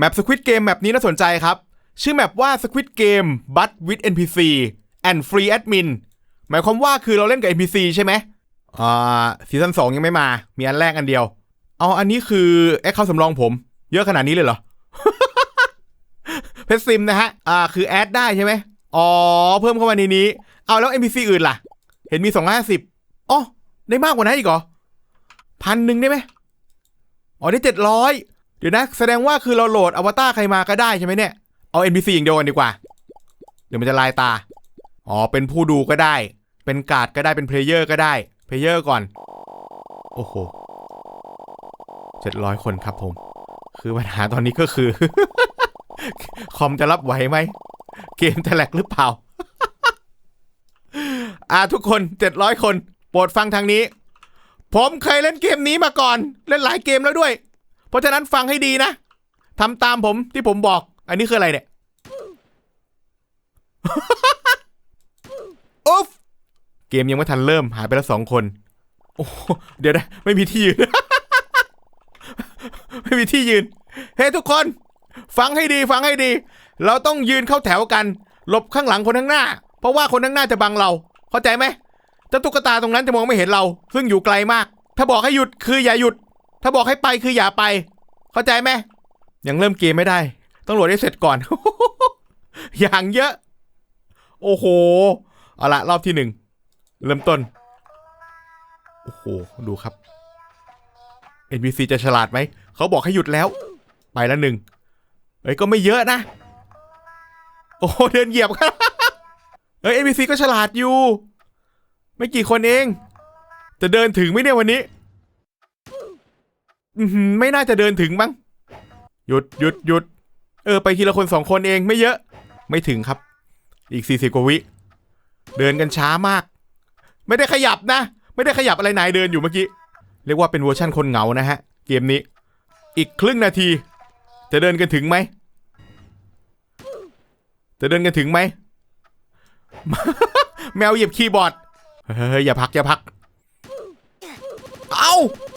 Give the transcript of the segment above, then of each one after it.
แมป Squid Game แมปนี้น่าสนใจครับ ชื่อแมปว่า Squid Game but with NPC and free admin หมายความว่าคือเราเล่นกับ NPC ใช่ไหมอ่าซีซั่น2ยังไม่มา มีอันแรกอันเดียว เอาอันนี้คือแอคเคาสำรองผม เยอะขนาดนี้เลยเหรอ เพชรซิมนะฮะ อ่า คือแอดได้ใช่ไหมอ๋อ เพิ่มเข้ามาในนี้ เอาแล้ว NPC อื่นล่ะ เห็นมี250อ๋อ ได้มากกว่านั้นอีกเหรอพันหนึ่งได้ไหมอ๋อ ได้700 เดี๋ยวนะ แสดงว่าคือเราโหลดอวตารใครมาก็ได้ใช่ไหมเนี่ย เอา NPC อย่างเดียวกันดีกว่า เดี๋ยวมันจะลายตา อ๋อ เป็นผู้ดูก็ได้ เป็นการ์ดก็ได้ เป็นเพลเยอร์ก็ได้ เพลเยอร์ก่อน โอ้โหเจ็ดร้อยคนครับผม คือปัญหาตอนนี้ก็คือ คอมจะรับไหวไหม เกมจะแหลกหรือเปล่า อ่าทุกคนเจ็ดร้อยคน โปรดฟังทางนี้ ผมเคยเล่นเกมนี้มาก่อน เล่นหลายเกมแล้วด้วย เพราะฉะนั้นฟังให้ดีนะทำตามผมที่ผมบอก อันนี้คืออะไรเนี่ยอุ๊ฟเกมยังไม่ทันเริ่มหายไปแล้วสองคน โอ้เดี๋ยวนะ ไม่มีที่ยืน ไม่มีที่ยืน เฮ้ ทุกคน ฟังให้ดีฟังให้ดี เราต้องยืนเข้าแถวกัน หลบข้างหลังคนข้างหน้า เพราะว่าคนข้างหน้าจะบังเรา เข้าใจไหมเจ้าตุ๊กตาตรงนั้นจะมองไม่เห็นเรา ซึ่งอยู่ไกลมาก ถ้าบอกให้หยุดคืออย่าหยุด ถ้าบอกให้ไปคืออย่าไป เข้าใจไหมยังเริ่มเกมไม่ได้ ต้องโหลดให้เสร็จก่อน อย่างเยอะ โอ้โห เอาละรอบที่หนึ่ง เริ่มต้น โอ้โห ดูครับ NPC จะฉลาดไหม เขาบอกให้หยุดแล้ว ไปแล้วหนึ่งเอ้ย ก็ไม่เยอะนะ โอ้โเดินเหยียบครับเอ้ย NPC ก็ฉลาดอยู่ ไม่กี่คนเอง จะเดินถึงไหมเนี่ยวันนี้ อือหือไม่น่าจะเดินถึงมั้งหยุดหยุดหยุดเออไปทีละคนสองคนเองไม่เยอะ ไม่ถึงครับ อีกสี่สิบกว่าวิ เดินกันช้ามาก ไม่ได้ขยับนะ ไม่ได้ขยับอะไรนายเดินอยู่เมื่อกี้ เรียกว่าเป็นเวอร์ชั่นคนเหงานะฮะ เกมนี้ อีกครึ่งนาที จะเดินกันถึงไหมจะเดินกันถึงไหม แมวเหยียบคีย์บอร์ด เฮ้ยอย่าพักอย่าพัก เอา what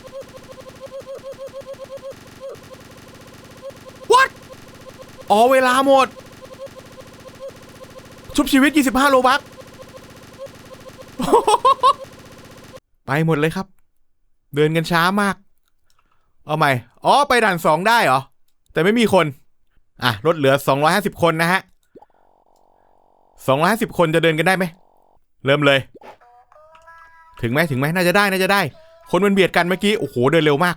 อ๋อเวลาหมด ชุบชีวิต 25 โลบักไปหมดเลยครับ เดินกันช้ามาก เอาใหม่ อ๋อ ไปด่านสองได้เหรอ แต่ไม่มีคน อะลดเหลือ 250 คนนะฮะ 250 คนจะเดินกันได้ไหม เริ่มเลย ถึงไหมถึงไหมน่าจะได้ น่าจะได้ คนมันเบียดกันเมื่อกี้ โอ้โห เดินเร็วมาก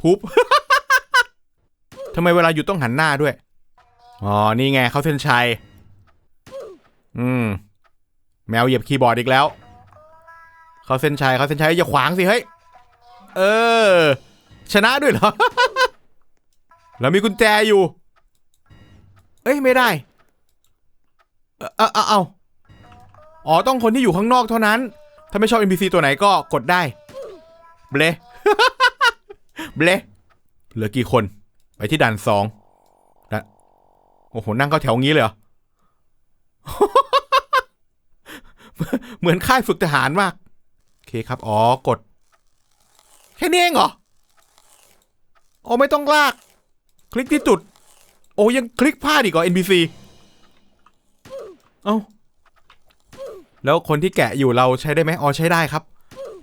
พุบ ทำไมเวลาหยุดต้องหันหน้าด้วย อ๋อ นี่ไงเขาเส้นชัย อืม แมวเหยียบคีย์บอร์ดอีกแล้ว เขาเส้นชัยเขาเส้นชัยอย่าขวางสิเฮ้ย เออ ชนะด้วยเหรอ แล้วมีกุญแจอยู่ เอ้ยไม่ได้ เออเอาเอาอ๋อต้องคนที่อยู่ข้างนอกเท่านั้น ถ้าไม่ชอบ NPC ตัวไหนก็กดได้ เบลเบลเหลือกี่คน ไปที่ด่านสองนะโอ้โห นั่งเข้าแถวงี้เลยเหรอ เหมือนค่ายฝึกทหารมาก โอเคครับ อ๋อ กด แค่นี้เองเหรอ โอ้ไม่ต้องลาก คลิกที่จุด โอ้ยังคลิกพลาดอีกเหรอ NPC เอ้า แล้วคนที่แกะอยู่เราใช้ได้ไหมอ๋อใช้ได้ครับ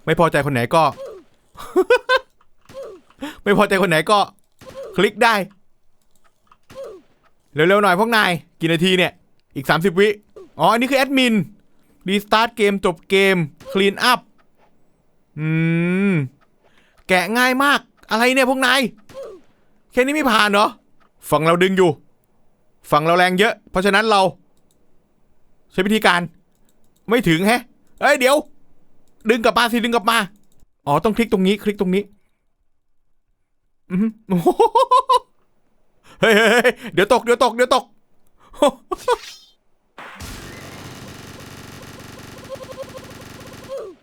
ไม่พอใจคนไหนก็ ไม่พอใจคนไหนก็ คลิกได้ เร็วๆหน่อยพวกนายกี่นาทีเนี่ย อีก 30 วิอ๋อ อันนี้คือแอดมินรีสตาร์ทเกมจบเกมคลีนอัพอืม แกะง่ายมากอะไรเนี่ยพวกนายแค่นี้ไม่ผ่านเหรอฝั่งเราดึงอยู่ ฝั่งเราแรงเยอะ เพราะฉะนั้นเรา ใช้วิธีการ ไม่ถึงแฮะ เอ้ยเดี๋ยว ดึงกลับมาสิดึงกลับมา อ๋อต้องคลิกตรงนี้ คลิกตรงนี้ อือหือโอ้โหเฮ้ยเฮ้ยเดี๋ยวตก เดี๋ยวตก เดี๋ยวตก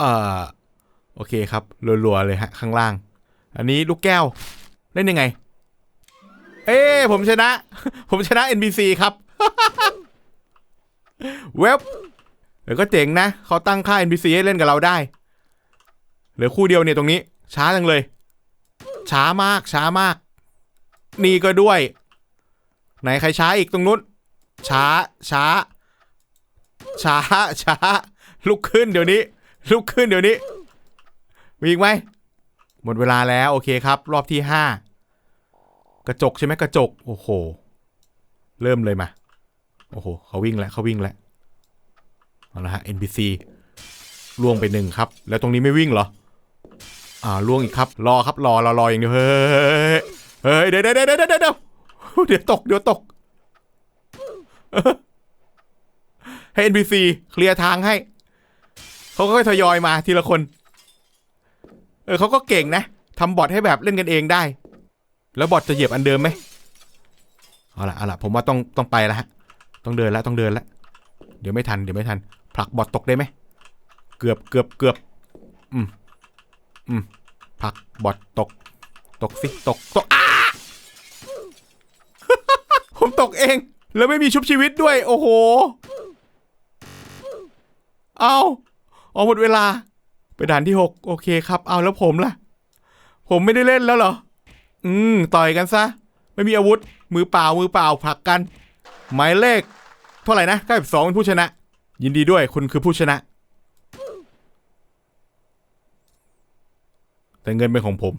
อ่า โอเคครับ รัวๆ เลยฮะ ข้างล่าง อันนี้ลูกแก้ว เล่นยังไง เอ้ผมชนะ ผมชนะ NPC ครับ เว็บเดี๋ยวก็เจ๋งนะ เขาตั้งค่า NPC ให้เล่นกับเราได้ เหลือคู่เดียวเนี่ยตรงนี้ ช้าจังเลย ช้ามากช้ามาก นี่ก็ด้วย ไหนใครช้าอีกตรงนู้นช้าช้า ช้าช้า ลุกขึ้นเดี๋ยวนี้ ลุกขึ้นเดี๋ยวนี้ มีอีกไหมหมดเวลาแล้ว โอเคครับ รอบที่ห้ากระจกใช่ไหมกระจก โอ้โห เริ่มเลยมา โอ้โหเขาวิ่งแล้วเขาวิ่งแล้วเอาละฮะ NPC ล่วงไปหนึ่งครับ แล้วตรงนี้ไม่วิ่งเหรอ อ่าล่วงอีกครับ รอครับรอรอรออย่างเดียวเฮ้ยเฮ้ยเดี๋ยวเดี๋ยวเดี๋ยวเดี๋ยวเดี๋ยวเดี๋ยวตกเดี๋ยวตกให้ NPC เคลียร์ทางให้ เขาก็ค่อยทยอยมาทีละคน เออเขาก็เก่งนะทำบอทให้แบบเล่นกันเองได้ แล้วบอทจะเหยียบอันเดิมไหมเอาละเอาละผมว่าต้องต้องไปแล้วฮะ ต้องเดินแล้วต้องเดินแล้ว เดี๋ยวไม่ทันเดี๋ยวไม่ทันผลักบอทตกได้ไหม เกือบเกือบเกือบอืม อืมผักบอทตก ตกสิตกตกอ้าผมตกเอง แล้วไม่มีชุบชีวิตด้วย โอ้โห เอาเอาหมดเวลา ไปด่านที่หกโอเคครับ เอาแล้วผมล่ะ ผมไม่ได้เล่นแล้วเหรอ อืม ต่อยกันซะ ไม่มีอาวุธ มือเปล่ามือเปล่าผลักกัน หมายเลข เท่าไหร่นะ92เป็นผู้ชนะ ยินดีด้วยคุณคือผู้ชนะ แต่เงินเป็นของผม